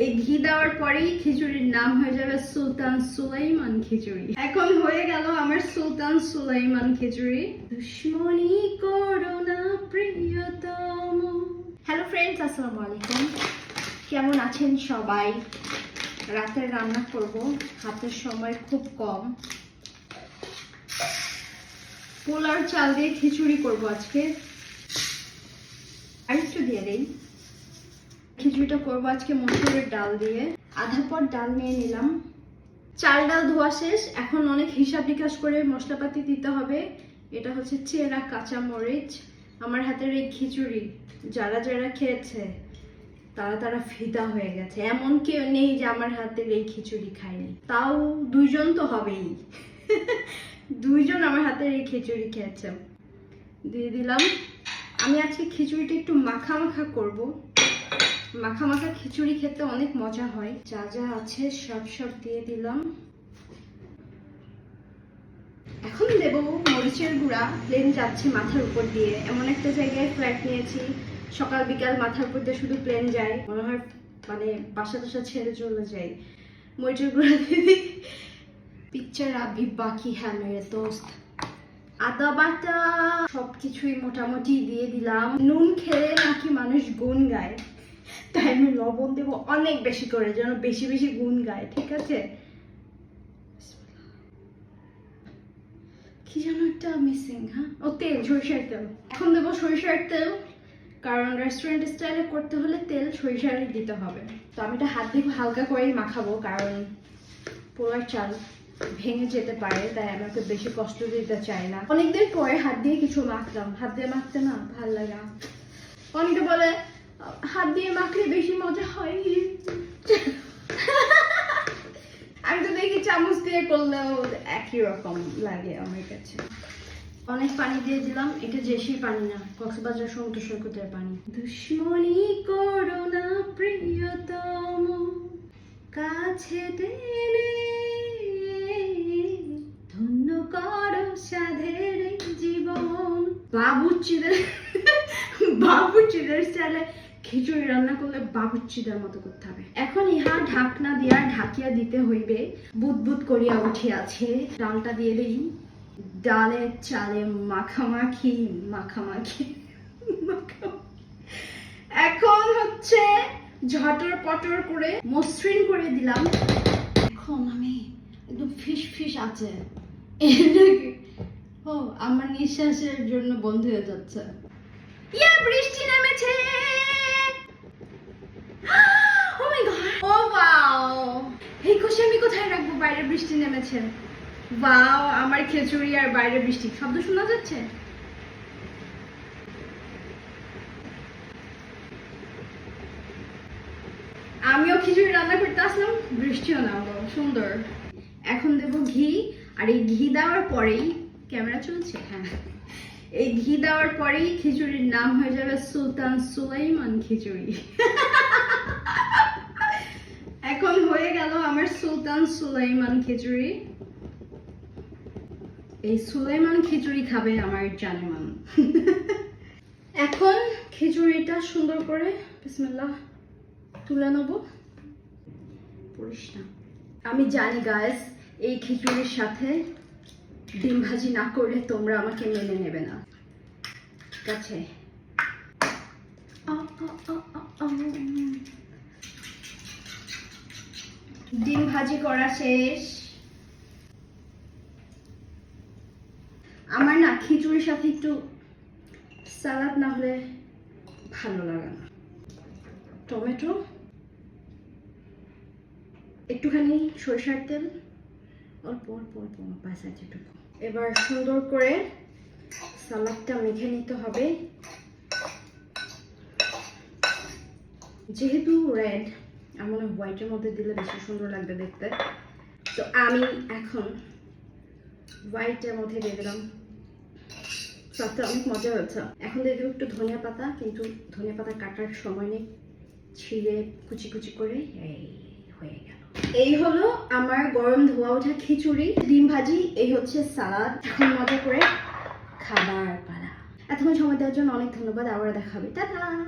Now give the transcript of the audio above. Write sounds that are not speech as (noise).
এই ঘি দেওয়ার পরেই খিচুড়ির নাম হয়ে যাবে সুলতান সুলাইমান খিচুড়ি। এখন হয়ে গেল আমার সুলতান সুলাইমান খিচুড়ি। দুশ্মনী করোনা প্রিয়তম। হ্যালো ফ্রেন্ডস আসসালামু আলাইকুম। কেমন আছেন সবাই? রাতের রান্না করব, হাতের সময় খুব কম। পোলার চাল দিয়ে খিচুড়ি করব আজকে। আর একটু দিয়ে দেই। খিচুড়িটা করব আজকে মসুরের ডাল দিয়ে। আধা পট ডাল নিয়ে নিলাম। চাল ডাল ধোয়া শেষ। এখন অনেক হিসাব নিকাশ করে মশলাপাতি দিতে হবে। এটা হচ্ছে চেরা কাঁচা মরিচ, আমার হাতের এই খিচুড়ি। যারা যারা খেয়েছে, তারা তারা ফিদা হয়ে গেছে। এমন কেউ নেই যে আমার হাতের এই খিচুড়ি খায়নি। তাও দুইজন তো হবেই। দুইজন আমার হাতের এই খিচুড়ি খেয়েছে। দিয়ে দিলাম। আমি আজকে খিচুড়িটা একটু মাখা মাখা করব। মাখা মাখা খিচুড়ি খেতে অনেক মজা হয়। যা যা আছে সব সব দিয়ে দিলাম। এখন দেব মরিচের গুঁড়া। প্লেন যাচ্ছে মাথার উপর দিয়ে। এমন একটা জায়গায় ফ্ল্যাট নিয়েছি। সকাল, বিকাল মাথার উপর দিয়ে শুধু প্লেন যায়। মনে হয় মানে বাসা টাসা ছেড়ে চলে যায় মরিচের গুঁড়া দিয়ে পিকচার আবি বাকি হ্যাঁ মেরে দোস্ত। আদা বাটা। সবকিছুই মোটামুটি দিয়ে দিলাম। নুন খেলে নাকি মানুষ গুণ গায়। তাই আমি লবণ দেবো অনেক বেশি করে, যেন বেশি বেশি গুণ গায়, ঠিক আছে? কি যেন একটা মিসিং হ্যাঁ? ও, তেল, সরিষার তেল। এখন দেবো সরিষার তেল, কারণ রেস্টুরেন্ট স্টাইলে করতে হলে তেল সরিষারই দিতে হবে। তো আমি এটা হাত দিয়ে হালকা করেই মাখাবো, কারণ পোলার চাল ভেঙে যেতে পারে, তাই আমি ওকে বেশি কষ্ট দিতে চাই না। অনেকদিন পরে হাত দিয়ে কিছু মাখলাম। হাত দিয়ে মাখতে না, ভালো লাগে। অনেকে বলে হাত দিয়ে মাখলে বেশি মজা হয় আমি তো দেখি চামচ দিয়ে করলেও একই রকম লাগে আমার কাছে। অনেক পানি দিয়ে দিলাম এটা জেসির পানি না কক্সবাজার সমুদ্র সৈকতের পানি। দুশ্মনী করোনা প্রিয়তম। কাছে টেনে ধন্য করো সাধের জীবন। বাবুচিদের বাবুচিদের স্টাইলে খিচুড়ি রান্না করলে বাবুচিদের মতো করতে হবে। এখন ইহা ঢাকনা দিয়া ঢাকিয়া দিতে হইবে বুদ বুদ করিয়া উঠিয়াছে। ডালটা দিয়ে দেই ডালে চালে মাখামাখি মাখামাখি। এখন হচ্ছে ঝটর পটর করে মসৃণ করে দিলাম। এখন আমি একদম ফিস ফিস আছে। ও, আমার নিঃশ্বাসের জন্য বন্ধ হয়ে যাচ্ছে। ইয়া, বৃষ্টি নেমেছে ও মাই গড ও ওয়াও এই খুশি আমি কোথায় রাখব বাইরে বৃষ্টি নেমেছে। ওয়াও আমার খিচুড়ি আর বাইরে বৃষ্টি। শব্দ শোনা যাচ্ছে? আমিও খিচুড়ি রান্না করতে আসলাম বৃষ্টিও না গো, সুন্দর। এখন দেব ঘি আর এই ঘি দেওয়ার পরেই ক্যামেরা চলছে? হ্যাঁ। এই ঘি দেওয়ার পরেই খিচুড়ির নাম হয়ে যাবে সুলতান সুলাইমান খিচুড়ি (laughs) এখন হয়ে গেল আমার সুলতান সুলাইমান খিচুড়ি এই সুলাইমান খিচুড়ি খাবে আমার জানেমান। (laughs) এখন খিচুড়িটা সুন্দর করে, বিসমিল্লাহ, তুলে নেব। আমি জানি গায়েস এই খিচুড়ির সাথে ডিম ভাজি না করলে তোমরা আমাকে মেনে নেবে না। ঠিক আছে। ডিম ভাজি করা শেষ। আমার না খিচুড়ির সাথে একটু সালাদ না হলে ভালো লাগে না। টমেটো, একটুখানি সরিষার তেল, অল্প অল্প অল্প আছে একটু এবার সুন্দর করে সালাদটা মেখে নিতে হবে। যেহেতু রেড আমার হোয়াইটের মধ্যে দিলে বেশি সুন্দর লাগবে দেখতে। তো আমি এখন হোয়াইটের মধ্যে দিয়ে দিলাম। সবটা অনেক মজা হয়েছে। এখন দিয়ে দেবো একটু ধনিয়া পাতা, কিন্তু ধনিয়া পাতা কাটার সময় নেই। ছিঁড়ে কুচি কুচি করে এই হয়ে গেল। এই হলো আমার গরম ধোয়া ওঠা খিচুড়ি, ডিম ভাজি, এই হচ্ছে সালাদ। এখন মজা করে খাবার পালা। এতক্ষণ সময় দেওয়ার জন্য অনেক ধন্যবাদ, আবার দেখা হবে। টাটা!